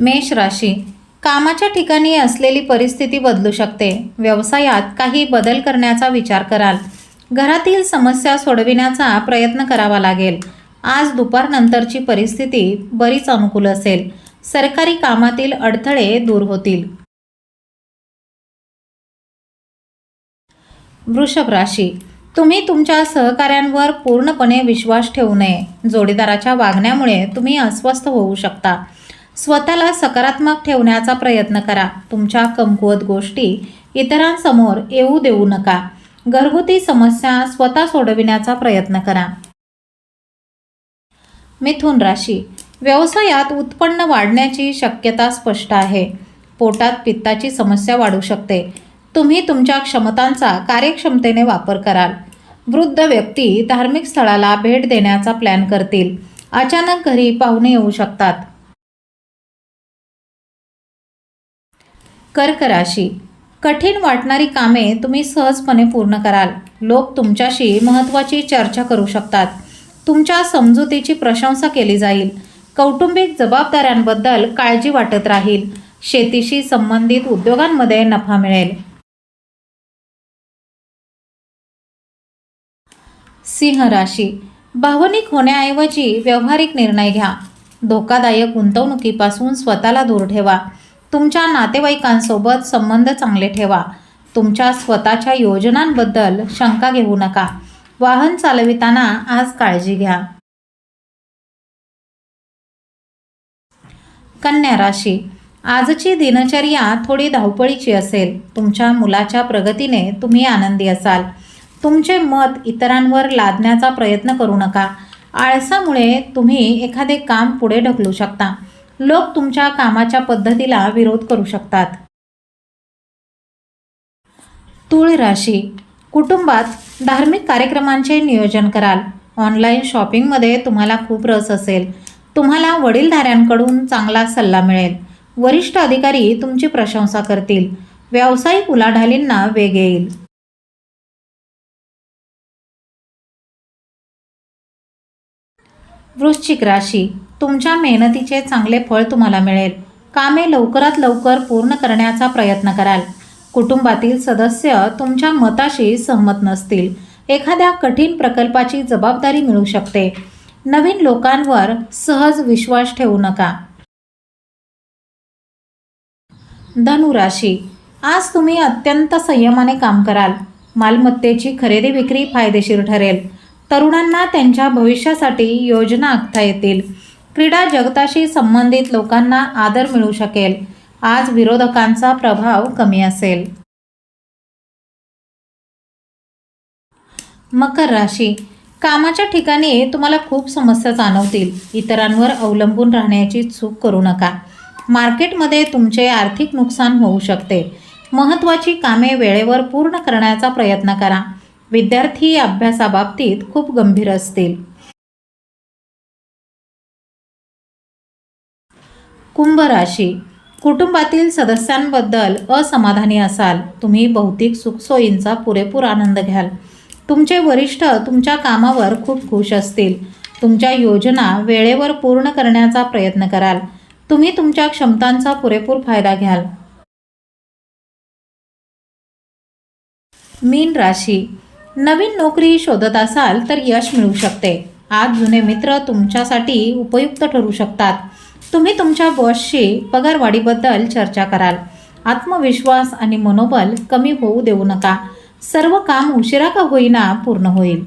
मेष राशी. कामाच्या ठिकाणी असलेली परिस्थिती बदलू शकते. व्यवसायात काही बदल करण्याचा विचार कराल. घरातील समस्या सोडविण्याचा प्रयत्न करावा लागेल. आज दुपारनंतरची परिस्थिती बरीच अनुकूल असेल. सरकारी कामातील अडथळे दूर होतील. वृषभ राशी. तुम्ही तुमच्या सहकाऱ्यांवर पूर्णपणे विश्वास ठेवू नये. जोडीदाराच्या वागण्यामुळे तुम्ही अस्वस्थ होऊ शकता. स्वतःला सकारात्मक ठेवण्याचा प्रयत्न करा. तुमच्या कमकुवत गोष्टी इतरांसमोर येऊ देऊ नका. घरगुती समस्या स्वतः सोडविण्याचा प्रयत्न करा. मिथुन राशी. व्यवसायात उत्पन्न वाढण्याची शक्यता स्पष्ट आहे. पोटात पित्ताची समस्या वाढू शकते. तुम्ही तुमच्या क्षमतांचा कार्यक्षमतेने वापर कराल. वृद्ध व्यक्ती धार्मिक स्थळाला भेट देण्याचा प्लॅन करतील. अचानक घरी पाहुणे येऊ शकतात. कर्क राशी. कठीण वाटणारी कामे तुम्ही सहजपणे पूर्ण कराल. लोक तुमच्याशी महत्त्वाची चर्चा करू शकतात. तुमच्या समजुतीची प्रशंसा केली जाईल. कौटुंबिक जबाबदाऱ्यांबद्दल काळजी वाटत राहील. शेतीशी संबंधित उद्योगांमध्ये नफा मिळेल. सिंह राशी. भावनिक होण्याऐवजी व्यावहारिक निर्णय घ्या. धोकादायक गुंतवणुकीपासून स्वतःला दूर ठेवा. तुमच्या नातेवाईकांसोबत संबंध चांगले ठेवा. तुमच्या स्वतःच्या योजनांबद्दल शंका घेऊ नका. वाहन चालविताना आज काळजी घ्या. कन्या राशी. आजची दिनचर्या थोडी धावपळीची असेल. तुमच्या मुलाच्या प्रगतीने तुम्ही आनंदी असाल. तुमचे मत इतरांवर लादण्याचा प्रयत्न करू नका. आळसामुळे तुम्ही एखादे काम पुढे ढकलू शकता. लोक तुमच्या कामाच्या पद्धतीला विरोध करू शकतात. तुळ राशी. कुटुंबात धार्मिक कार्यक्रमांचे नियोजन कराल. ऑनलाईन शॉपिंगमध्ये तुम्हाला खूप रस असेल. तुम्हाला वडीलधाऱ्यांकडून चांगला सल्ला मिळेल. वरिष्ठ अधिकारी तुमची प्रशंसा करतील. व्यावसायिक उलाढालींना वेग येईल. वृश्चिक राशी. तुमच्या मेहनतीचे चांगले फळ तुम्हाला मिळेल. कामे लवकरात लवकर पूर्ण करण्याचा प्रयत्न कराल. कुटुंबातील सदस्य तुमच्या मताशी सहमत नसतील. एखाद्या कठीण प्रकल्पाची जबाबदारी मिळू शकते. नवीन लोकांवर सहज विश्वास ठेवू नका. धनुराशी. आज तुम्ही अत्यंत संयमाने काम कराल. मालमत्तेची खरेदी विक्री फायदेशीर ठरेल. तरुणांना त्यांच्या भविष्यासाठी योजना आखता येतील. क्रीडा जगताशी संबंधित लोकांना आदर मिळू शकेल. आज विरोधकांचा प्रभाव कमी असेल. मकर राशी. कामाच्या ठिकाणी तुम्हाला खूप समस्या जाणवतील. इतरांवर अवलंबून राहण्याची चूक करू नका. मार्केटमध्ये तुमचे आर्थिक नुकसान होऊ शकते. महत्त्वाची कामे वेळेवर पूर्ण करण्याचा प्रयत्न करा. विद्यार्थी अभ्यासाबाबतीत खूप गंभीर असतील. कुंभ राशी कुटुंबातील सदस्यांबद्दल असमाधानी असाल. तुम्ही भौतिक सुखसोयींचा पुरेपूर आनंद घ्याल. तुमचे वरिष्ठ तुमच्या कामावर खूप खुश असतील. तुमच्या योजना वेळेवर पूर्ण करण्याचा प्रयत्न कराल. तुम्ही तुमच्या क्षमतांचा पुरेपूर फायदा घ्याल. मीन राशी. नवीन नोकरी शोधत असाल तर यश मिळू शकते. आज जुने मित्र तुमच्यासाठी उपयुक्त ठरू शकतात. तुम्ही तुमच्या बॉसशी पगारवाढीबद्दल चर्चा कराल. आत्मविश्वास आणि मनोबल कमी होऊ देऊ नका. सर्व काम उशिरा का होईना पूर्ण होईल?